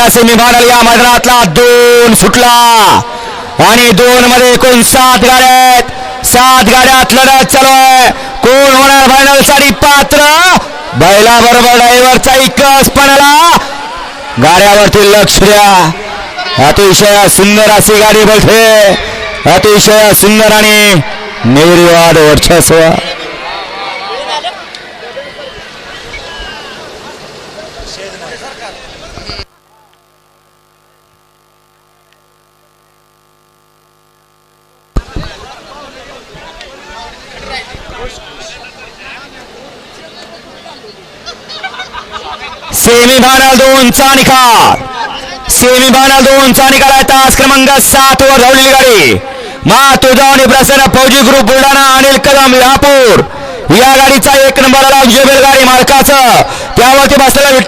पहिल्या सेमीफायनल या मैदानातला दोन सुटला आणि दोन मध्ये एकूण सात गाड्या आहेत. सात गाड्यात लढत चालू आहे. कोण होणार फायनलसाठी? पात्र. बैला बरोबर ड्रायव्हरचा इकस पणाला गाड्यावरती लक्ष द्या. अतिशय सुंदर अशी गाडी बैठे अतिशय सुंदर आणि निर्वाद वर्चस्व. सेमीफायनल दोनचा निकाल सेमीफायनल दोनचा निकाल आहे तास क्रमांक सात वर धावलेली गाडी. मा तुझावणी प्रसन्न फौजी ग्रुप बुलढाणा अनिल कदम लापूर या गाडीचा एक नंबर आला विजय गाडी मालकाचं. त्यावरती बसलेला